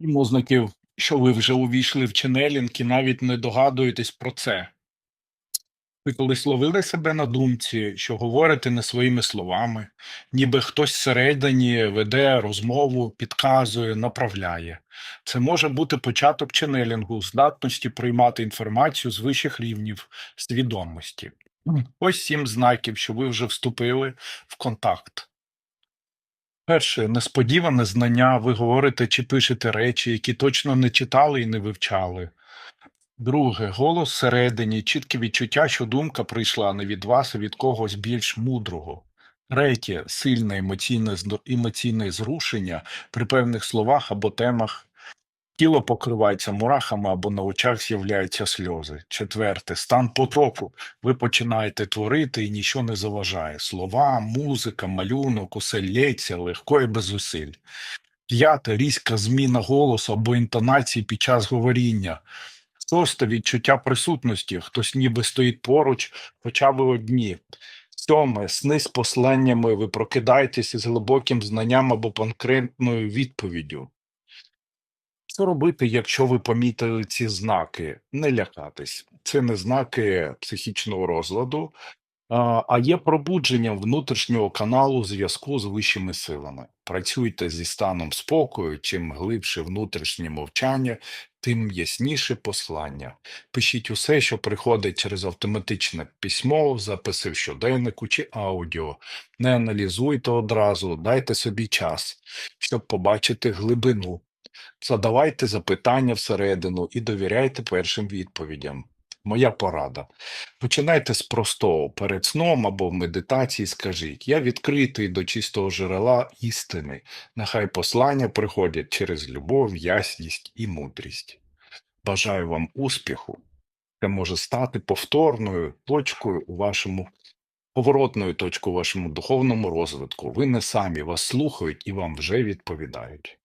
Ознаків, що ви вже увійшли в ченелінг і навіть не догадуєтесь про це. Ви колись ловили себе на думці, що говорите не своїми словами, ніби хтось всередині веде розмову, підказує, направляє. Це може бути початок ченелінгу, здатності приймати інформацію з вищих рівнів свідомості. Ось сім знаків, що ви вже вступили в контакт. Перше, несподіване знання. Ви говорите чи пишете речі, які точно не читали і не вивчали. Друге, голос всередині, чітке відчуття, що думка прийшла не від вас, а від когось більш мудрого. Третє, сильне емоційне, емоційне зрушення при певних словах або темах. Тіло покривається мурахами або на очах з'являються сльози. Четверте, стан потоку. Ви починаєте творити і нічого не заважає. Слова, музика, малюнок, усе лється легко і без зусиль. П'яте, різка зміна голосу або інтонації під час говоріння. Шосте, відчуття присутності. Хтось ніби стоїть поруч, хоча ви одні. Сьоме, сни з посланнями. Ви прокидаєтесь із глибоким знанням або конкретною відповіддю. Що робити, якщо ви помітили ці знаки? Не лякатись. Це не знаки психічного розладу, а є пробудженням внутрішнього каналу зв'язку з вищими силами. Працюйте зі станом спокою, чим глибше внутрішнє мовчання, тим ясніше послання. Пишіть усе, що приходить через автоматичне письмо, записи в щоденнику чи аудіо. Не аналізуйте одразу, дайте собі час, щоб побачити глибину. Задавайте запитання всередину і довіряйте першим відповідям. Моя порада. Починайте з простого. Перед сном або в медитації скажіть: Я відкритий до чистого джерела істини. Нехай послання приходять через любов, ясність і мудрість. Бажаю вам успіху. Це може стати повторною точкою у вашому поворотною точкою у вашому духовному розвитку. Ви не самі вас слухають і вам вже відповідають.